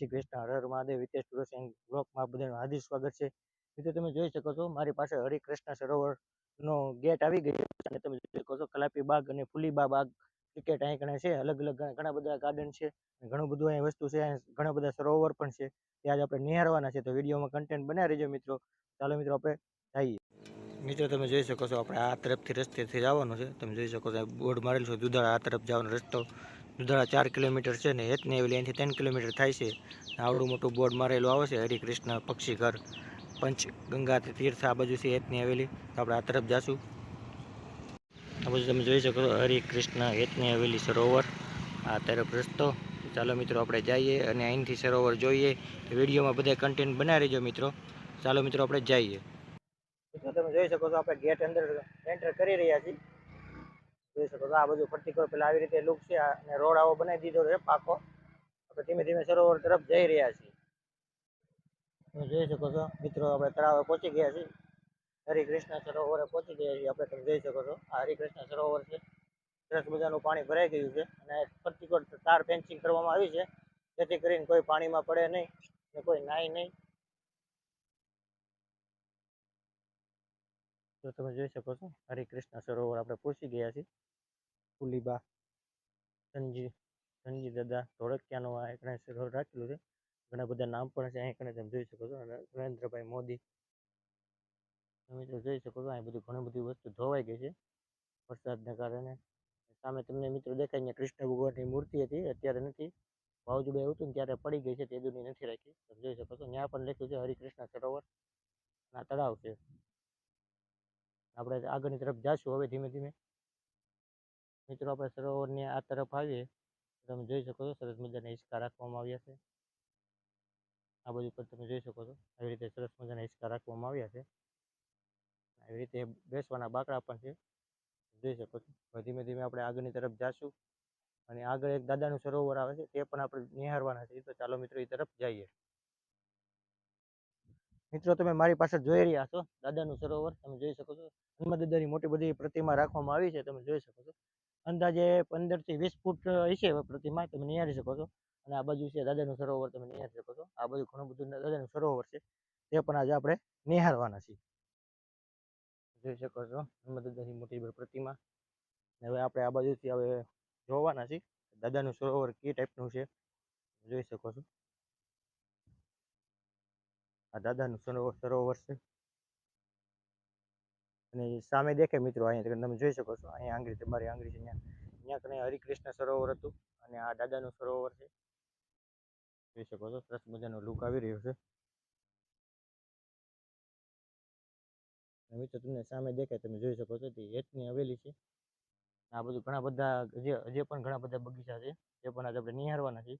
શ્રી મહાદેવ, હિતેશ છે. મિત્રો, તમે જોઈ શકો છો, મારી પાસે હરિકૃષ્ણ સરોવર નો ગેટ આવી ગયો તમે જોઈ શકો છો, કલાપી બાગ અને ફુલીબા બાગ ક્રિકેટ અહીં કણે છે. અલગ અલગ ઘણા બધા ગાર્ડન છે ઘણું બધું અહીં વસ્તુ છે. ઘણા બધા સરોવર પણ છે. તે આજે આપણે નિહાળવાના છે. તો વિડીયોમાં કન્ટેન્ટ બનાવી રહેજો મિત્રો. ચાલો મિત્રો, આપણે જઈએ મિત્રો, તમે જોઈ શકો છો, આપણે આ તરફથી રસ્તેથી જવાનું છે. તમે જોઈ શકો છો બોર્ડ મારેલું છે, દુધાળા આ તરફ જવાનો રસ્તો. દુધાળા ચાર કિલોમીટર છે ને હેતને એવી અહીંથી ત્રણ કિલોમીટર થાય છે. આવડું મોટું બોર્ડ મારેલું આવે છે હરિકૃષ્ણ પક્ષી ઘર. પંચ ગંગા તીર્થ આ બાજુ છે હેતની હવેલી. તો આપણે આ તરફ જાશું. આ બાજુ તમે જોઈ શકો હરિકૃષ્ણ હેતની હવેલી સરોવર. આ તરફ રસ્તો. ચાલો મિત્રો આપણે જઈએ અને અહીંથી સરોવર જોઈએ. વિડીયોમાં બધા કન્ટેન્ટ બનાવી રહેજો મિત્રો. ચાલો મિત્રો આપણે જઈએ. તમે જોઈ શકો છો આપણે ગેટ અંદર એન્ટર કરી રહ્યા છીએ. જોઈ શકો છો. આ બધું પર્ટિક્યુલર પેલા આવી રીતે લુક છે. અને રોડ આવો બનાવી દીધો છે, પાકો. આપણે ધીમે ધીમે સરોવર તરફ જઈ રહ્યા છીએ. જોઈ શકો છો, મિત્રો, આપણે તળાવે પહોંચી ગયા છીએ. હરિકૃષ્ણ સરોવરે પહોંચી ગયા છીએ. આપણે તમે જોઈ શકો છો, આ હરિકૃષ્ણ સરોવર છે. સરસ મજાનું પાણી ભરાઈ ગયું છે. અને પર્ટિક્યુલર તાર ફેન્સિંગ કરવામાં આવી છે. જેથી કરીને કોઈ પાણીમાં પડે નહીં ને કોઈ નાય નહીં. તો તમે જોઈ શકો છો. હરિકૃષ્ણ સરોવર આપણે પહોંચી ગયા છીએ. કુલીબા સંજી સંજી દાદા, ધોળકિયાનું આ એકણે સરોવર રાખેલું છે. ઘણા બધા નામ પણ છે, અહીં કણે તમે જોઈ શકો છો. અને નરેન્દ્રભાઈ મોદી, તમે તો જોઈ શકો છો, અહીં બધું ઘણી બધી વસ્તુ ધોવાઈ ગઈ છે. વરસાદના કારણે. સામે તમને મિત્રો દેખાય, અહીંયા કૃષ્ણ ભગવાનની મૂર્તિ હતી. અત્યારે નથી. વાવાઝોડું આવ્યું હતું ને ત્યારે પડી ગઈ છે, તે દૂરની નથી રાખી. તમે જોઈ શકો છો, ત્યાં પણ લખ્યું છે હરિકૃષ્ણ સરોવર. આ તળાવ છે. આપણે આગળની તરફ જાશું હવે ધીમે ધીમે. મિત્રો, આપણે સરોવરની આ તરફ આવીએ. તમે જોઈ શકો છો, સરસ મજાના હિંચકા રાખવામાં આવ્યા છે. આ બાજુ પર તમે જોઈ શકો છો, આવી રીતે સરસ મજાના હિંચકા રાખવામાં આવ્યા છે. આવી રીતે બેસવાના બાકડા પણ છે. જોઈ શકો છો. ધીમે ધીમે આપણે આગળની તરફ જાશું. અને આગળ એક દાદાનું સરોવર આવે છે, તે પણ આપણે નિહાળવાના છે તો ચાલો મિત્રો, એ તરફ જઈએ. મિત્રો, તમે મારી પાસે જોઈ રહ્યા છો દાદાનું સરોવર. તમે જોઈ શકો છો. હનુમાન દાદાની મોટી બધી પ્રતિમા રાખવામાં આવી છે. તમે જોઈ શકો છો. અંદાજે પંદરથી વીસ ફૂટ હશે પ્રતિમા. તમે નિહાળી શકો છો. અને આ બાજુ છે દાદાનું સરોવર. તમે નિહાળી શકો છો. આ બાજુ ઘણું બધું દાદાનું સરોવર છે. તે પણ આજે આપણે નિહાળવાના છીએ. જોઈ શકો છો. હનુમાન દાદાની મોટી બધી પ્રતિમા. હવે આપણે આ બાજુથી હવે જોવાના છીએ. દાદાનું સરોવર કઈ ટાઈપનું છે. જોઈ શકો છો. આ દાદાનું સરોવર સરોવર છે. અને સામે દેખાય મિત્રો અહીંયા તમે જોઈ શકો છો, અહીંયા આંગળી તમારી આંગળી છે અહીંયા કને હરિકૃષ્ણ સરોવર હતું અને આ દાદાનું સરોવર છે. જોઈ શકો છો, સરસ મજાનો લુક આવી રહ્યો છે. મિત્રો તમને સામે દેખાય, તમે જોઈ શકો છો, તે હેતની હવેલી છે. આ બધું ઘણા બધા હજી હજી પણ ઘણા બધા બગીચા છે, તે પણ આજે આપણે નિહાળવાના છીએ.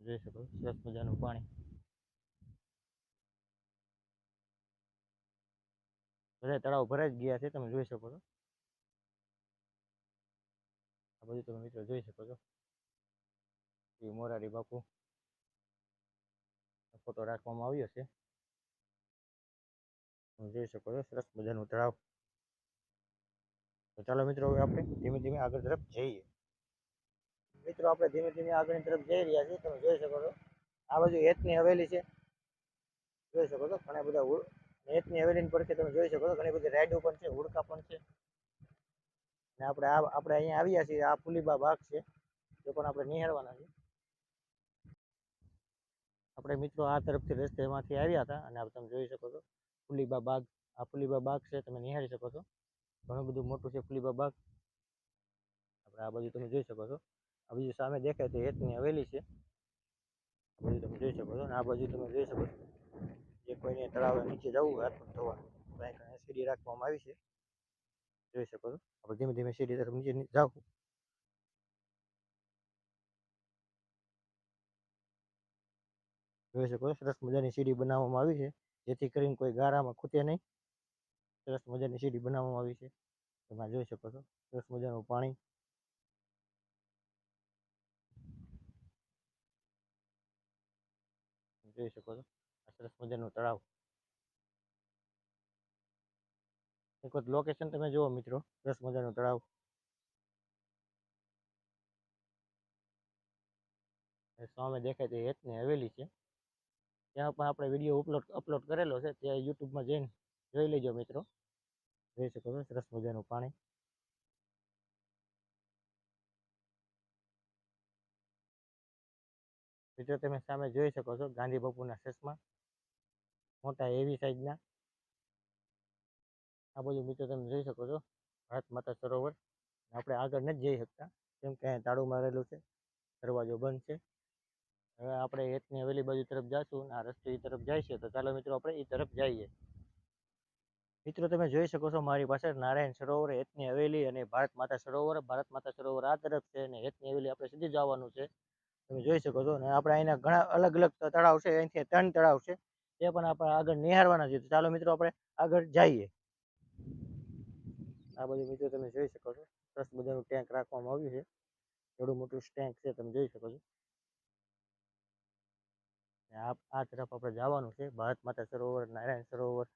જોઈ શકો સરસ મજાનું પાણી. બધા તળાવ ભરાઈ જ ગયા છે, તમે જોઈ શકો છો. આ બધું તમે મિત્રો જોઈ શકો છો. એ મોરારી બાપુ. ફોટો રાખવામાં આવ્યો છે. તમે જોઈ શકો છો, સરસ મજાનું તળાવ. તો ચાલો મિત્રો, હવે આપણે ધીમે ધીમે આગળ તરફ જઈએ. મિત્રો, આપણે ધીમે ધીમે આગળની તરફ જઈ રહ્યા છીએ, તમે જોઈ શકો છો. આ બાજુ હેતની હવેલી છે. જોઈ શકો છો, ઘણા બધા હેતની પર છે તમે જોઈ શકો છો, ઘણી બધી રાઈડો પણ છે, હુડકા પણ છે. ને આપણે આ, આપણે અહીંયા આવ્યા છીએ, આ ફુલીબા બાગ છે, એ પણ આપણે નિહાળવાના છે આપણે મિત્રો આ તરફથી રસ્તેમાંથી આવ્યા હતા, અને તમે જોઈ શકો છો, ફુલીબા બાગ, આ ફુલીબા બાગ છે, તમે નિહાળી શકો છો. ઘણું બધું મોટું છે ફુલીબા બાગ. આપણે આ બાજુ તમે જોઈ શકો છો. આ બાજુ સામે દેખાય તો હેતની હવેલી છે. બધું તમે જોઈ શકો છો અને આ બાજુ તમે જોઈ શકો છો. જે કોઈને તળાવ નીચે જવું હોય હાથ ધોવા તો અહીં સીડી રાખવામાં આવી છે, જોઈ શકો છો. આપણે ધીમે ધીમે સીડી તરફ નીચે જાવ જોઈ શકો સરસ મજાની સીડી બનાવવામાં આવી છે. જેથી કરીને કોઈ ગારામાં ખૂટે નહીં. સરસ મજાની સીડી બનાવવામાં આવી છે. તમે જોઈ શકો છો, સરસ મજાનું પાણી. જોઈ શકો છો. સરસ મજાનું તળાવ એક વખત લોકેશન તમે જુઓ મિત્રો સરસ મજાનું તળાવ એ સામે દેખાય તે હેતની હવેલી છે ત્યાં પણ આપણે વીડિયો અપલોડ અપલોડ કરેલો છે તે યુટ્યુબમાં જઈને જોઈ લેજો મિત્રો। જોઈ શકો છો, સરસ મજાનું પાણી. મિત્રો, તમે સામે જોઈ શકો છો ગાંધી બાપુના ચશ્મા. મોટા એવી સાઈઝના આ બધું મિત્રો તમે જોઈ શકો છો, ભારત માતા સરોવર. આપણે આગળ નથી જઈ શકતા, કેમ કે અહીંયા તાળું મારેલું છે, દરવાજો બંધ છે. હવે આપણે હેતની હવેલી બાજુ તરફ અને આ રસ્તે એ તરફ જાય છે, તો ચાલો મિત્રો આપણે એ તરફ જઈએ. મિત્રો તમે જોઈ શકો છો મારી પાસે નારાયણ સરોવર, હેતની હવેલી અને ભારત માતા સરોવર. ભારત માતા સરોવર આ તરફ છે અને હેતની હવેલી આપણે સીધી જવાનું છે. તમે જોઈ શકો છો અને આપણે અહીંના ઘણા અલગ અલગ તળાવ છે, અહીંથી ત્રણ તળાવ છે. એ પણ આપણે આગળ નિહાળવાના છે તો ચાલો મિત્રો, આપણે આગળ જઈએ. આ બધું મિત્રો તમે જોઈ શકો છો. સરસ મજાનું ટેન્ક રાખવામાં આવ્યું છે. એવડું મોટું ટેન્ક છે, તમે જોઈ શકો છો. આ તરફ આપણે જવાનું છે. ભારત માતા સરોવર, નારાયણ સરોવર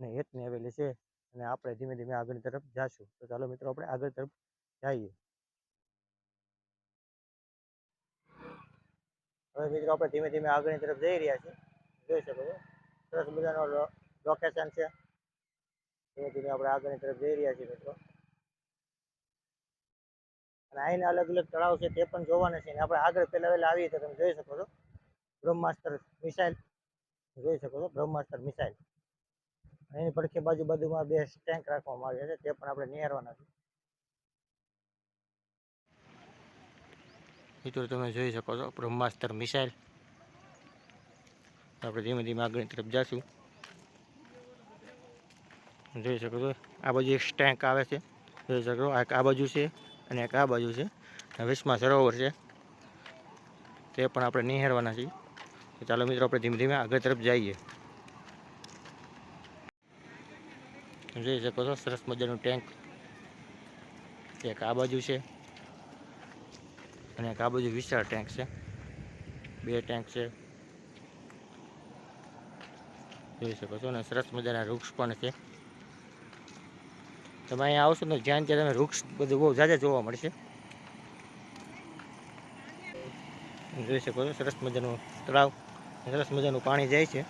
ને હેતની આવેલી છે. અને આપણે ધીમે ધીમે આગળ તરફ જાશું. તો ચાલો મિત્રો, આપણે આગળ તરફ જઈએ. હવે મિત્રો, આપણે ધીમે ધીમે આગળની તરફ જઈ રહ્યા છીએ. જોઈ શકો છો. સરસ મજાનો લોકેશન છે. ધીમે ધીમે આપણે આગળની તરફ જઈ રહ્યા છીએ મિત્રો. અને અહીંના અલગ અલગ તળાવ છે તે પણ જોવાના છે. આપણે આગળ પહેલા વહેલા આવીએ તો તમે જોઈ શકો છો. બ્રહ્માસ્ત્ર મિસાઇલ જોઈ શકો છો, બ્રહ્માસ્ત્ર મિસાઇલ. એની પડખે બાજુ બાજુમાં બે ટેન્ક રાખવામાં આવ્યા છે, તે પણ આપણે નિહાળવાના છે. મિત્રો, તમે જોઈ શકો છો બ્રહ્માસ્ત્ર મિસાઇલ. આપણે ધીમે ધીમે આગળની તરફ જઈશું જોઈ શકો છો, આ બાજુ એક ટેન્ક આવે છે. જોઈ શકો આ આ બાજુ છે અને એક આ બાજુ છે. વિશ્વમાં સરોવર છે. તે પણ આપણે નિહાળવાના છીએ. તો ચાલો મિત્રો, આપણે ધીમે ધીમે આગળ તરફ જઈએ. જોઈ શકો છો, સરસ મજાનું ટેન્ક. એક આ બાજુ છે અને એક આ બાજુ વિશાળ ટેન્ક છે. બે ટેન્ક છે. જોઈ શકો છો અને સરસ મજાના વૃક્ષ પણ છે. તમે અહીંયા આવશો ને જ્યાં ત્યાં તમે વૃક્ષ બધું બહુ જાજા જોવા મળશે. જોઈ શકો છો સરસ મજાનું તળાવ, સરસ મજાનું પાણી જાય છે.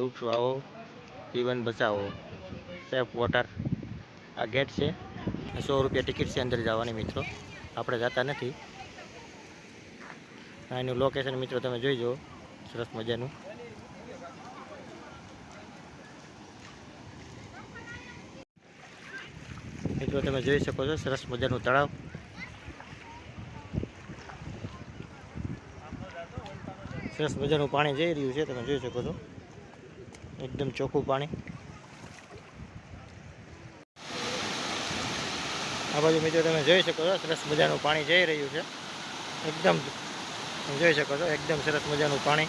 વૃક્ષ વાવો જીવન બચાવો. Safe water. આ ગેટ છે. સો રૂપિયા ટિકિટ છે અંદર જવાની મિત્રો. આપણે જતા નથી. એનું લોકેશન મિત્રો તમે જોઈ જુઓ. સરસ મજાનું. મિત્રો તમે જોઈ શકો છો સરસ મજાનું તળાવ. સરસ મજાનું પાણી જઈ રહ્યું છે, તમે જોઈ શકો છો. એકદમ ચોખ્ખું પાણી. આ બાજુ મિત્રો તમે જોઈ શકો છો, સરસ મજાનું પાણી જઈ રહ્યું છે. એકદમ જોઈ શકો છો, એકદમ સરસ મજાનું પાણી.